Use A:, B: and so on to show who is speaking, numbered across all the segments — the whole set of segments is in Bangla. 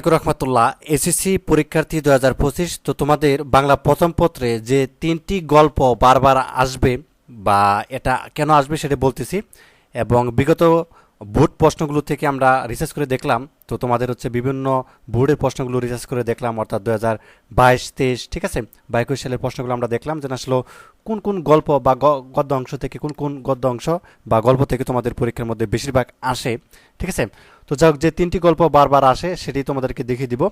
A: রহমতুল্লাহ, এসএসসি পরীক্ষার্থী দু হাজার পঁচিশ, তো তোমাদের বাংলা প্রথম পত্রে যে তিনটি গল্প বারবার আসবে বা এটা কেন আসবে সেটা বলতেছি এবং বিগত ভোট প্রশ্নগুলো থেকে আমরা রিসার্চ করে দেখলাম। তো তোমাদের হচ্ছে বিভিন্ন বোর্ডের প্রশ্নগুলো রিসার্চ করে দেখলাম, অর্থাৎ দু হাজার বাইশ, তেইশ, ঠিক আছে? বা একুশ সালের প্রশ্নগুলো আমরা দেখলাম যে আসলে কোন কোন গল্প বা গদ্য অংশ থেকে কোন কোন গদ্য অংশ বা গল্প থেকে তোমাদের পরীক্ষার মধ্যে বেশিরভাগ আসে, ঠিক আছে? তো যাই যে তিনটি গল্প বারবার আসে সেটি তোমাদেরকে দেখিয়ে দিব।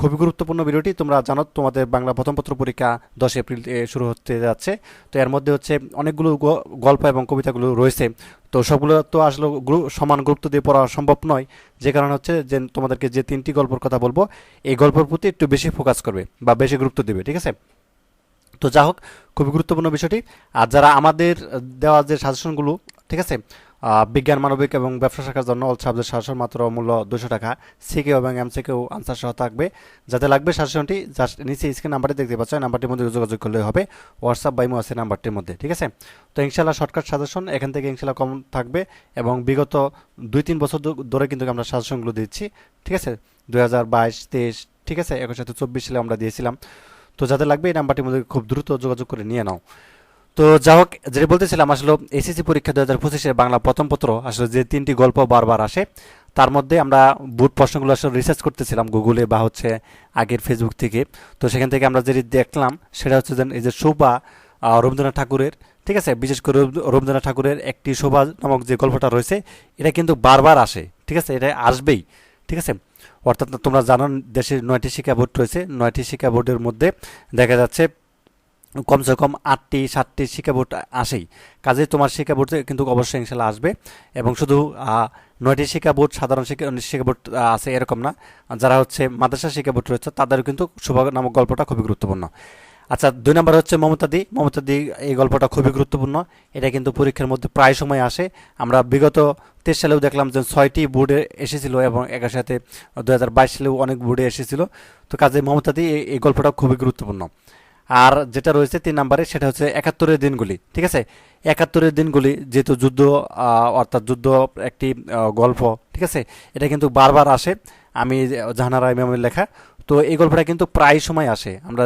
A: খুবই গুরুত্বপূর্ণ ভিডিওটি, তোমরা জানো তোমাদের বাংলা প্রথম পত্র পরীক্ষা দশ এপ্রিল শুরু হতে যাচ্ছে। তো এর মধ্যে হচ্ছে অনেকগুলো গল্প এবং কবিতাগুলো রয়েছে। তো সবগুলো তো আসলে সমান গুরুত্ব দিয়ে পড়া সম্ভব নয়। যে কারণে হচ্ছে যে তোমাদেরকে যে তিনটি গল্পের কথা বলব, এই গল্পের প্রতি একটু বেশি ফোকাস করবে বা বেশি গুরুত্ব দেবে, ঠিক আছে? তো যা হোক, খুবই গুরুত্বপূর্ণ বিষয়টি। আর যারা আমাদের দেওয়া যে সাজেশনগুলো ঠিক আছে বিজ্ঞান, মানবিক এবং ব্যবসা শাখার জন্য অল সাবজেক্ট সাজেশন মাত্র মূল্য দুশো টাকা। সিকেও এবং এমসিকেও আনসার সহ থাকবে। যাতে লাগবে সাজেশনটি জাস্ট নিচে স্ক্রিন নাম্বারটি দেখতে পাচ্ছ এই নাম্বারটির মধ্যে যোগাযোগ করলে হবে। হোয়াটসঅ্যাপ বা ইমো আছে নাম্বারটির মধ্যে, ঠিক আছে? তো ইনশাল্লাহ শর্টকাট সাজেশন এখান থেকে ইনশাল্লাহ কম থাকবে এবং বিগত দুই তিন বছর ধরে কিন্তু আমরা সাজেশনগুলো দিচ্ছি, ঠিক আছে? দুই হাজার বাইশ, তেইশ, ঠিক আছে? একুশ সাথে চব্বিশ সালে আমরা দিয়েছিলাম। তো যাদের লাগবে এই নাম্বারটির মধ্যে খুব দ্রুত যোগাযোগ করে নিয়ে নাও। তো যা হোক, যেটা বলতেছিলাম, আসলে এসএসসি পরীক্ষা দু হাজার পঁচিশের বাংলা প্রথম পত্র, আসলে যে তিনটি গল্প বারবার আসে, তার মধ্যে আমরা বুট প্রশ্নগুলো আসলে রিসার্চ করতেছিলাম গুগলে বা হচ্ছে আগের ফেসবুক থেকে। তো সেখান থেকে আমরা যেটি দেখলাম, সেটা হচ্ছে এই যে শোভা রবীন্দ্রনাথ ঠাকুরের, ঠিক আছে? বিশেষ করে রবীন্দ্রনাথ ঠাকুরের একটি শোভা নামক যে গল্পটা রয়েছে, এটা কিন্তু বারবার আসে, ঠিক আছে? এটা আসবেই, ঠিক আছে? অর্থাৎ তোমরা জানো, দেশের নয়টি শিক্ষা বোর্ড রয়েছে, নয়টি শিক্ষা বোর্ডের মধ্যে দেখা যাচ্ছে কমসে কম আটটি, সাতটি শিক্ষা বোর্ড আসেই। কাজে তোমার শিক্ষা বোর্ড কিন্তু অবশ্যই ইনশাল্লাহ আসবে এবং শুধু নয়টি শিক্ষা বোর্ড সাধারণ শিক্ষা শিক্ষা বোর্ড আছে এরকম না। যারা হচ্ছে মাদ্রাসা শিক্ষা বোর্ড রয়েছে, তাদেরও কিন্তু শুভ নামক গল্পটা খুবই গুরুত্বপূর্ণ। আচ্ছা দুই নম্বর হচ্ছে মমতাদি। মমতাদি, এই গল্পটা খুবই গুরুত্বপূর্ণ। এটা কিন্তু পরীক্ষার মধ্যে প্রায় সময় আসে। আমরা বিগত তেইশ সালেও দেখলাম যে ছয়টি বোর্ডে এসেছিল এবং একের সাথে দু হাজার বাইশ সালেও অনেক বোর্ডে এসেছিল। তো কাজে মমতাদি এই গল্পটা খুবই গুরুত্বপূর্ণ। আর যেটা রয়েছে তিন নম্বরে, সেটা হচ্ছে একাত্তরের দিনগুলি, ঠিক আছে? একাত্তরের দিনগুলি যেহেতু যুদ্ধ অর্থাৎ যুদ্ধ একটি গল্প, ঠিক আছে? এটা কিন্তু বারবার আসে, আমি জাহানারা ইমামের লেখা। তো এই গল্পটা কিন্তু প্রায় সময় আসে। আমরা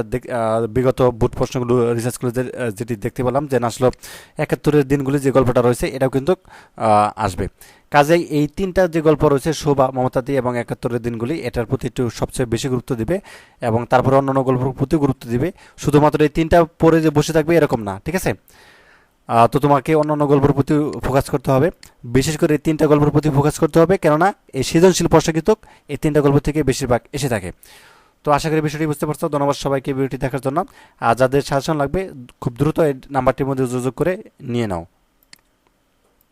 A: বিগত বুট প্রশ্নগুলো রিসার্চ করে যেটি দেখতে পেলাম যে আসলে একাত্তরের দিনগুলি যে গল্পটা রয়েছে, এটাও কিন্তু আসবে। কাজেই এই তিনটা যে গল্প রয়েছে, শোভা মমতাদি এবং একাত্তরের দিনগুলি, এটার প্রতি একটু সবচেয়ে বেশি গুরুত্ব দিবে এবং তারপরে অন্যান্য গল্পের প্রতি গুরুত্ব দিবে। শুধুমাত্র এই তিনটা পড়ে যে বসে থাকবে এরকম না, ঠিক আছে? তো তোমাকে অন্যান্য গল্পের প্রতি ফোকাস করতে হবে। বিশেষ করে এই তিনটা গল্পের প্রতি ফোকাস করতে হবে, কেননা এই সৃজনশীল প্রশ্ন কিন্তু এই তিনটা গল্প থেকে বেশিরভাগ এসে থাকে। তো আশা করি বিষয়টি বুঝতে পারছ। ধন্যবাদ সবাইকে ভিডিওটি দেখার জন্য। আর যাদের সাজেশন লাগবে, খুব দ্রুত এই নাম্বারটির মধ্যে যোগাযোগ করে নিয়ে নাও।